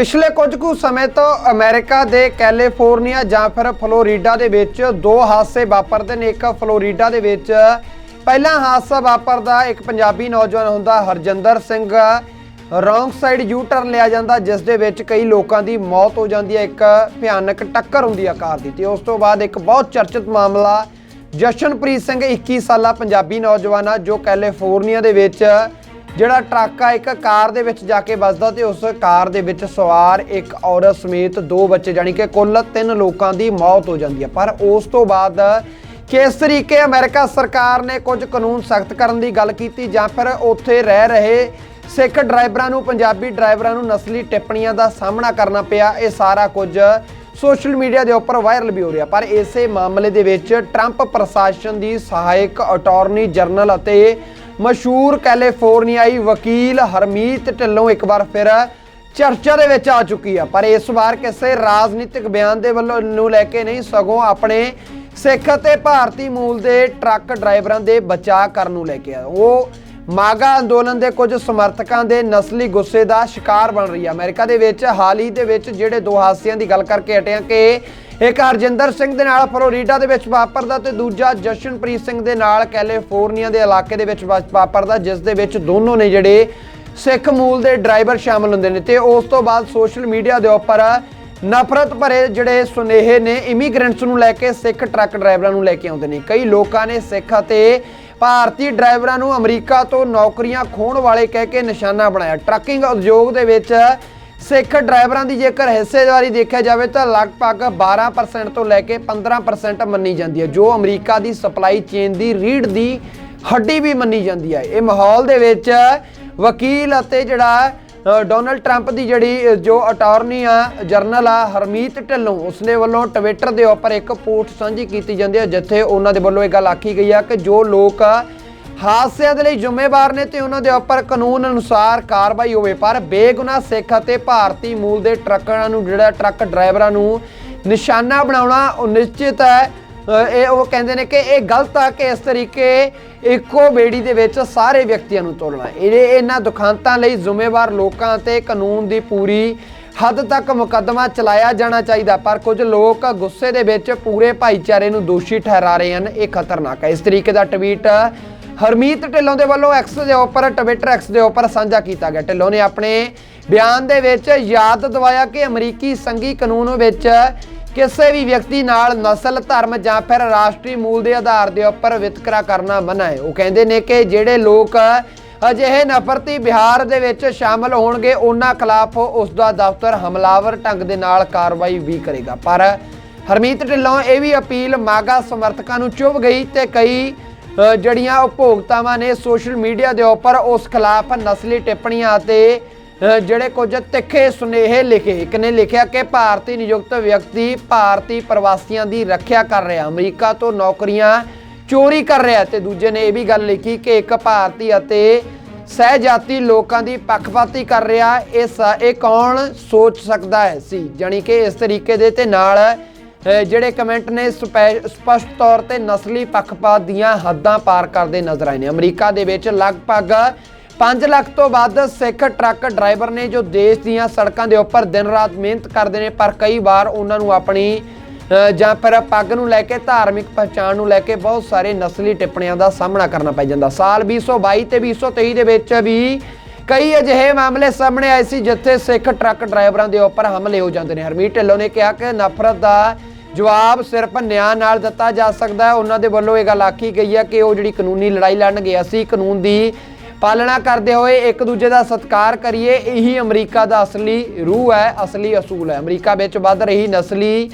ਪਿਛਲੇ ਕੁਝ ਕੁ ਸਮੇਂ ਤੋਂ ਅਮਰੀਕਾ ਦੇ ਕੈਲੀਫੋਰਨੀਆ ਜਾਂ ਫਿਰ ਫਲੋਰੀਡਾ ਦੇ ਵਿੱਚ ਦੋ ਹਾਦਸੇ ਵਾਪਰਦੇ ਨੇ। ਇੱਕ ਫਲੋਰੀਡਾ ਦੇ ਵਿੱਚ ਪਹਿਲਾ ਹਾਦਸਾ ਵਾਪਰਦਾ, ਇੱਕ ਪੰਜਾਬੀ ਨੌਜਵਾਨ ਹੁੰਦਾ Harjinder Singh. Wrong side U turn ਲਿਆ ਜਾਂਦਾ, ਜਿਸ ਦੇ ਵਿੱਚ ਕਈ ਲੋਕਾਂ ਦੀ ਮੌਤ ਹੋ ਜਾਂਦੀ ਹੈ। ਇੱਕ ਭਿਆਨਕ ਟੱਕਰ ਹੁੰਦੀ ਹੈ ਕਾਰ ਦੀ ਤੇ ਉਸ ਤੋਂ ਬਾਅਦ ਇੱਕ ਬਹੁਤ ਚਰਚਿਤ ਮਾਮਲਾ ਜਸ਼ਨਪ੍ਰੀਤ ਸਿੰਘ 21 ਸਾਲਾ ਪੰਜਾਬੀ ਨੌਜਵਾਨ ਆ, ਜੋ ਕੈਲੀਫੋਰਨੀਆ ਦੇ ਵਿੱਚ ਜਿਹੜਾ ਟਰੱਕ ਆ, ਇੱਕ ਕਾਰ ਦੇ ਵਿੱਚ ਜਾ ਕੇ ਵੱਜਦਾ ਤੇ ਉਸ ਕਾਰ ਦੇ ਵਿੱਚ ਸਵਾਰ ਇੱਕ ਔਰਤ ਸਮੇਤ ਦੋ ਬੱਚੇ ਜਾਨੀ ਕਿ ਕੁੱਲ ਤਿੰਨ ਲੋਕਾਂ ਦੀ ਮੌਤ ਹੋ ਜਾਂਦੀ ਹੈ। ਪਰ ਉਸ ਤੋਂ ਬਾਅਦ ਕਿਸ ਤਰੀਕੇ ਅਮਰੀਕਾ ਸਰਕਾਰ ਨੇ ਕੁਝ ਕਾਨੂੰਨ ਸਖਤ ਕਰਨ ਦੀ ਗੱਲ ਕੀਤੀ ਜਾਂ ਫਿਰ ਉੱਥੇ ਰਹਿ ਰਹੇ ਸਿੱਖ ਡਰਾਈਵਰਾਂ ਨੂੰ, ਪੰਜਾਬੀ ਡਰਾਈਵਰਾਂ ਨੂੰ ਨਸਲੀ ਟਿੱਪਣੀਆਂ ਦਾ ਸਾਹਮਣਾ ਕਰਨਾ ਪਿਆ, ਇਹ ਸਾਰਾ ਕੁਝ ਸੋਸ਼ਲ ਮੀਡੀਆ ਦੇ ਉੱਪਰ ਵਾਇਰਲ ਵੀ ਹੋ ਰਿਹਾ। ਪਰ ਇਸੇ ਮਾਮਲੇ ਦੇ ਵਿੱਚ ਟਰੰਪ ਪ੍ਰਸ਼ਾਸਨ ਦੀ ਸਹਾਇਕ ਅਟਾਰਨੀ ਜਨਰਲ ਅਤੇ ਮਸ਼ਹੂਰ ਕੈਲੀਫੋਰਨੀਆਈ ਵਕੀਲ ਹਰਮੀਤ ਢਿੱਲੋਂ ਇੱਕ ਵਾਰ ਫਿਰ ਚਰਚਾ ਦੇ ਵਿੱਚ ਆ ਚੁੱਕੀ ਆ। ਪਰ ਇਸ ਵਾਰ ਕਿਸੇ ਰਾਜਨੀਤਿਕ ਬਿਆਨ ਦੇ ਵੱਲੋਂ ਨੂੰ ਲੈ ਕੇ ਨਹੀਂ, ਸਗੋਂ ਆਪਣੇ ਸਿੱਖ ਅਤੇ ਭਾਰਤੀ ਮੂਲ ਦੇ ਟਰੱਕ ਡਰਾਈਵਰਾਂ ਦੇ ਬਚਾਅ ਕਰਨ ਨੂੰ ਲੈ ਕੇ ਆ। ਉਹ ਮਾਗਾ ਅੰਦੋਲਨ ਦੇ ਕੁਝ ਸਮਰਥਕਾਂ ਦੇ ਨਸਲੀ ਗੁੱਸੇ ਦਾ ਸ਼ਿਕਾਰ ਬਣ ਰਹੀ ਹੈ। ਅਮਰੀਕਾ ਦੇ ਵਿੱਚ, ਹਾਲ ਹੀ ਦੇ ਵਿੱਚ ਜਿਹੜੇ ਦੋ ਹਾਦਸਿਆਂ ਦੀ ਗੱਲ ਕਰਕੇ ਹਟਿਆ ਕਿ ਇੱਕ ਹਰਜਿੰਦਰ ਸਿੰਘ ਦੇ ਨਾਲ ਫਲੋਰੀਡਾ ਦੇ ਵਿੱਚ ਵਾਪਰਦਾ ਤੇ ਦੂਜਾ ਜਸ਼ਨਪ੍ਰੀਤ ਸਿੰਘ ਦੇ ਨਾਲ ਕੈਲੀਫੋਰਨੀਆ ਦੇ ਇਲਾਕੇ ਦੇ ਵਿੱਚ ਵਾ- ਵਾਪਰਦਾ, ਜਿਸ ਦੇ ਵਿੱਚ ਦੋਨੋਂ ਨੇ ਜਿਹੜੇ ਸਿੱਖ ਮੂਲ ਦੇ ਡਰਾਈਵਰ ਸ਼ਾਮਲ ਹੁੰਦੇ ਨੇ ਤੇ ਉਸ ਤੋਂ ਬਾਅਦ ਸੋਸ਼ਲ ਮੀਡੀਆ ਦੇ ਉੱਪਰ ਨਫ਼ਰਤ ਭਰੇ ਜਿਹੜੇ ਸੁਨੇਹੇ ਨੇ, ਇਮੀਗ੍ਰੈਂਟਸ ਨੂੰ ਲੈ ਕੇ ਸਿੱਖ ਟਰੱਕ ਡਰਾਈਵਰਾਂ ਨੂੰ ਲੈ ਕੇ ਆਉਂਦੇ ਨੇ। ਕਈ ਲੋਕਾਂ ਨੇ ਸਿੱਖ ਅਤੇ ਭਾਰਤੀ ਡਰਾਈਵਰਾਂ ਨੂੰ ਅਮਰੀਕਾ ਤੋਂ ਨੌਕਰੀਆਂ ਖੋਣ ਵਾਲੇ ਕਹਿ ਕੇ ਨਿਸ਼ਾਨਾ ਬਣਾਇਆ। ਟਰੱਕਿੰਗ ਉਦਯੋਗ ਦੇ ਵਿੱਚ ਸਿੱਖ ਡਰਾਈਵਰਾਂ ਦੀ ਜੇਕਰ ਹਿੱਸੇਦਾਰੀ ਦੇਖਿਆ ਜਾਵੇ ਤਾਂ ਲਗਭਗ 12% ਤੋਂ ਲੈ ਕੇ 15% ਮੰਨੀ ਜਾਂਦੀ ਹੈ, ਜੋ ਅਮਰੀਕਾ ਦੀ ਸਪਲਾਈ ਚੇਨ ਦੀ ਰੀੜ ਦੀ ਹੱਡੀ ਵੀ ਮੰਨੀ ਜਾਂਦੀ ਹੈ। ਇਹ ਮਾਹੌਲ ਦੇ ਵਿੱਚ ਵਕੀਲ ਅਤੇ ਜਿਹੜਾ ਡੋਨਲਡ ਟਰੰਪ ਦੀ ਜਿਹੜੀ ਜੋ ਅਟਾਰਨੀ ਆ, ਜਰਨਲ ਆ, ਹਰਮੀਤ ਢਿੱਲੋਂ ਉਸਨੇ ਵੱਲੋਂ ਟਵਿੱਟਰ ਦੇ ਉੱਪਰ ਇੱਕ ਪੋਸਟ ਸਾਂਝੀ ਕੀਤੀ ਜਾਂਦੀ ਹੈ, ਜਿੱਥੇ ਉਹਨਾਂ ਦੇ ਵੱਲੋਂ ਇਹ ਗੱਲ ਆਖੀ ਗਈ ਆ ਕਿ ਜੋ ਲੋਕ ਹਾਦਸਿਆਂ ਦੇ ਲਈ ਜ਼ਿੰਮੇਵਾਰ ਨੇ ਤੇ ਉਹਨਾਂ ਦੇ ਉੱਪਰ ਕਾਨੂੰਨ ਅਨੁਸਾਰ ਕਾਰਵਾਈ ਹੋਵੇ, ਪਰ ਬੇਗੁਨਾਹ ਸਿੱਖ ਅਤੇ ਭਾਰਤੀ ਮੂਲ ਦੇ ਟਰੱਕਾਂ ਨੂੰ, ਜਿਹੜਾ ਟਰੱਕ ਡਰਾਈਵਰਾਂ ਨੂੰ ਨਿਸ਼ਾਨਾ ਬਣਾਉਣਾ ਉਹ ਨਿਸ਼ਚਿਤ ਹੈ। ਇਹ ਉਹ ਕਹਿੰਦੇ ਨੇ ਕਿ ਇਹ ਗਲਤ ਆ ਕਿ ਇਸ ਤਰੀਕੇ ਇੱਕੋ ਬੇੜੀ ਦੇ ਵਿੱਚ ਸਾਰੇ ਵਿਅਕਤੀਆਂ ਨੂੰ ਤੋਲਣਾ ਇਹ ਇਹਨਾਂ ਦੁਖਾਂਤਾਂ ਲਈ ਜ਼ਿੰਮੇਵਾਰ ਲੋਕਾਂ ਤੇ ਕਾਨੂੰਨ ਦੀ ਪੂਰੀ ਹੱਦ ਤੱਕ ਮੁਕੱਦਮਾ ਚਲਾਇਆ ਜਾਣਾ ਚਾਹੀਦਾ, ਪਰ ਕੁਝ ਲੋਕ ਗੁੱਸੇ ਦੇ ਵਿੱਚ ਪੂਰੇ ਭਾਈਚਾਰੇ ਨੂੰ ਦੋਸ਼ੀ ਠਹਿਰਾ ਰਹੇ ਹਨ। ਇਹ ਖਤਰਨਾਕ ਹੈ ਇਸ ਤਰੀਕੇ ਦਾ ਟਵੀਟ ਹਰਮੀਤ ਢਿੱਲੋਂ ਦੇ ਵੱਲੋਂ ਐਕਸ ਦੇ ਉੱਪਰ ਟਵਿੱਟਰ ਐਕਸ ਦੇ ਉੱਪਰ ਸਾਂਝਾ ਕੀਤਾ ਗਿਆ। ਢਿੱਲੋਂ ਨੇ ਆਪਣੇ ਬਿਆਨ ਦੇ ਵਿੱਚ ਯਾਦ ਦਿਵਾਇਆ ਕਿ ਅਮਰੀਕੀ ਸੰਘੀ ਕਾਨੂੰਨ ਵਿੱਚ ਕਿਸੇ ਵੀ ਵਿਅਕਤੀ ਨਾਲ ਨਸਲ ਧਰਮ ਜਾਂ ਫਿਰ ਰਾਸ਼ਟਰੀ ਮੂਲ ਦੇ ਆਧਾਰ ਦੇ ਉੱਪਰ ਵਿਤਕਰਾ ਕਰਨਾ ਮਨਾ ਹੈ ਉਹ ਕਹਿੰਦੇ ਨੇ ਕਿ ਜਿਹੜੇ ਲੋਕ ਅਜਿਹੇ ਨਫ਼ਰਤੀ ਬਿਹਾਰ ਦੇ ਵਿੱਚ ਸ਼ਾਮਲ ਹੋਣਗੇ ਉਹਨਾਂ ਖਿਲਾਫ ਉਸ ਦਾ ਦਫ਼ਤਰ ਹਮਲਾਵਰ ਢੰਗ ਦੇ ਨਾਲ ਕਾਰਵਾਈ ਵੀ ਕਰੇਗਾ। ਪਰ ਹਰਮੀਤ ਢਿੱਲੋਂ ਇਹ ਵੀ ਅਪੀਲ ਮਾਗਾ ਸਮਰਥਕਾਂ ਨੂੰ ਚੁੱਭ ਗਈ ਤੇ ਕਈ ਅ, ਜਿਹੜੀਆਂ ਉਪਭੋਗਤਾਵਾਂ ਨੇ ਸੋਸ਼ਲ ਮੀਡੀਆ ਦੇ ਉੱਪਰ ਉਸ ਖਿਲਾਫ ਨਸਲੀ ਟਿੱਪਣੀਆਂ ਅਤੇ ਜਿਹੜੇ ਕੁਝ ਤਿੱਖੇ ਸੁਨੇਹੇ ਲਿਖੇ, ਇੱਕ ਨੇ ਲਿਖਿਆ ਕਿ ਭਾਰਤੀ ਨਿਯੁਕਤ ਵਿਅਕਤੀ ਭਾਰਤੀ ਪ੍ਰਵਾਸੀਆਂ ਦੀ ਰੱਖਿਆ ਕਰ ਰਿਹਾ, ਅਮਰੀਕਾ ਤੋਂ ਨੌਕਰੀਆਂ ਚੋਰੀ ਕਰ ਰਿਹਾ ਤੇ ਦੂਜੇ ਨੇ ਇਹ ਵੀ ਗੱਲ ਲਿਖੀ ਕਿ ਇੱਕ ਭਾਰਤੀ ਅਤੇ ਸਹਿਜਾਤੀ ਲੋਕਾਂ ਦੀ ਪੱਖਪਾਤੀ ਕਰ ਰਿਹਾ, ਇਸ, ਇਹ ਕੌਣ ਸੋਚ ਸਕਦਾ ਹੈ? ਸੀ, ਜਾਣੀ ਕਿ ਇਸ ਤਰੀਕੇ ਦੇ ਤੇ ਨਾਲ ਜਿਹੜੇ ਕਮੈਂਟ ਨੇ ਸਪੈ- ਸਪਸ਼ਟ ਤੌਰ ਤੇ ਨਸਲੀ ਪੱਖਪਾਤ ਦੀਆਂ ਹੱਦਾਂ ਪਾਰ ਕਰਦੇ ਨਜ਼ਰ ਆਏ ਨੇ। ਅਮਰੀਕਾ ਦੇ ਵਿੱਚ ਲਗਭਗ 5 ਲੱਖ ਤੋਂ ਵੱਧ ਸਿੱਖ ਟਰੱਕ ਡਰਾਈਵਰ ਨੇ ਜੋ ਦੇਸ਼ ਦੀਆਂ ਸੜਕਾਂ ਦੇ ਉੱਪਰ ਦਿਨ ਰਾਤ ਮਿਹਨਤ ਕਰਦੇ ਨੇ, ਪਰ ਕਈ ਵਾਰ ਉਹਨਾਂ ਨੂੰ ਆਪਣੀ ਜਾਂ ਫਿਰ ਪੱਗ ਨੂੰ ਲੈ ਕੇ, ਧਾਰਮਿਕ ਪਛਾਣ ਨੂੰ ਲੈ ਕੇ ਬਹੁਤ ਸਾਰੇ ਨਸਲੀ ਟਿੱਪਣੀਆਂ ਦਾ ਸਾਹਮਣਾ ਕਰਨਾ ਪੈ ਜਾਂਦਾ। ਸਾਲ 2022 ਤੇ 2023 ਦੇ ਵਿੱਚ ਵੀ ਕਈ ਅਜਿਹੇ ਮਾਮਲੇ ਸਾਹਮਣੇ ਆਏ ਸੀ, ਜਿੱਥੇ ਸਿੱਖ ਟਰੱਕ ਡਰਾਈਵਰਾਂ ਦੇ ਉੱਪਰ ਹਮਲੇ ਹੋ ਜਾਂਦੇ ਨੇ। ਹਰਮੀਤ ਢਿੱਲੋਂ ਨੇ ਕਿਹਾ ਕਿ ਨਫ਼ਰਤ ਦਾ ਜਵਾਬ ਸਿਰਫ ਨਿਆਂ ਨਾਲ ਦਿੱਤਾ ਜਾ ਸਕਦਾ ਹੈ। ਉਹਨਾਂ ਦੇ ਵੱਲੋਂ ਇਹ ਗੱਲ ਆਖੀ ਗਈ ਹੈ ਕਿ ਉਹ ਜਿਹੜੀ ਕਾਨੂੰਨੀ ਲੜਾਈ ਲੜਨਗੇ ਅਸੀਂ ਕਾਨੂੰਨ ਦੀ ਪਾਲਣਾ ਕਰਦੇ ਹੋਏ ਇੱਕ ਦੂਜੇ ਦਾ ਸਤਿਕਾਰ ਕਰੀਏ, ਇਹੀ ਅਮਰੀਕਾ ਦਾ ਅਸਲੀ ਰੂਹ ਹੈ, ਅਸਲੀ ਅਸੂਲ ਹੈ। ਅਮਰੀਕਾ ਵਿੱਚ ਵੱਧ ਰਹੀ ਨਸਲੀ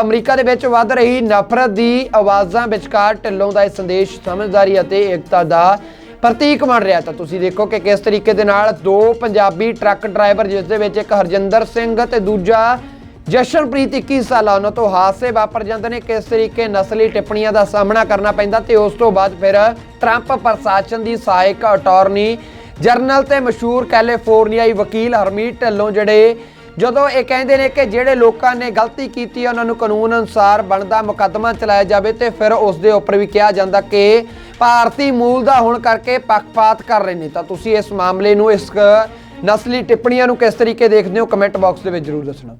ਅਮਰੀਕਾ ਦੇ ਵਿੱਚ ਵੱਧ ਰਹੀ ਨਫ਼ਰਤ ਦੀ ਆਵਾਜ਼ਾਂ ਵਿਚਕਾਰ ਢਿੱਲੋਂ ਦਾ ਇਹ ਸੰਦੇਸ਼ ਸਮਝਦਾਰੀ ਅਤੇ ਏਕਤਾ ਦਾ ਪ੍ਰਤੀਕ ਬਣ ਰਿਹਾ ਤਾਂ ਤੁਸੀਂ ਦੇਖੋ ਕਿ ਕਿਸ ਤਰੀਕੇ ਦੇ ਨਾਲ ਦੋ ਪੰਜਾਬੀ ਟਰੱਕ ਡਰਾਈਵਰ, ਜਿਸ ਦੇ ਵਿੱਚ ਇੱਕ ਹਰਜਿੰਦਰ ਸਿੰਘ ਤੇ ਦੂਜਾ ਜਸ਼ਨਪ੍ਰੀਤ 21 ਸਾਲਾ ਉਹਨਾਂ ਤੋਂ ਹਾਦਸੇ ਵਾਪਰ ਜਾਂਦੇ ਨੇ, ਕਿਸ ਤਰੀਕੇ ਨਸਲੀ ਟਿੱਪਣੀਆਂ ਦਾ ਸਾਹਮਣਾ ਕਰਨਾ ਪੈਂਦਾ ਤੇ ਉਸ ਤੋਂ ਬਾਅਦ ਫਿਰ ਟਰੰਪ ਪ੍ਰਸ਼ਾਸਨ ਦੀ ਸਹਾਇਕ ਅਟਾਰਨੀ ਜਰਨਲ ਤੇ ਮਸ਼ਹੂਰ ਕੈਲੀਫੋਰਨੀਆਈ ਵਕੀਲ ਹਰਮੀਤ ਢਿੱਲੋਂ ਜਿਹੜੇ ਜਦੋਂ ਇਹ ਕਹਿੰਦੇ ਨੇ ਕਿ ਜਿਹੜੇ ਲੋਕਾਂ ਨੇ ਗਲਤੀ ਕੀਤੀ ਹੈ ਉਹਨਾਂ ਨੂੰ ਕਾਨੂੰਨ ਅਨੁਸਾਰ ਬਣਦਾ ਮੁਕੱਦਮਾ ਚਲਾਇਆ ਜਾਵੇ ਤੇ ਫਿਰ ਉਸ ਦੇ ਉੱਪਰ ਵੀ ਕਿਹਾ ਜਾਂਦਾ ਕਿ ਭਾਰਤੀ ਮੂਲ ਦਾ ਹੋਣ ਕਰਕੇ ਪੱਖਪਾਤ ਕਰ ਰਹੇ ਨੇ। ਤਾਂ ਤੁਸੀਂ ਇਸ ਮਾਮਲੇ ਨੂੰ, ਇਸ ਨਸਲੀ ਟਿੱਪਣੀਆਂ ਨੂੰ ਕਿਸ ਤਰੀਕੇ ਦੇਖਦੇ ਹੋ? ਕਮੈਂਟ ਬਾਕਸ ਦੇ ਵਿੱਚ ਜਰੂਰ ਦੱਸਣਾ।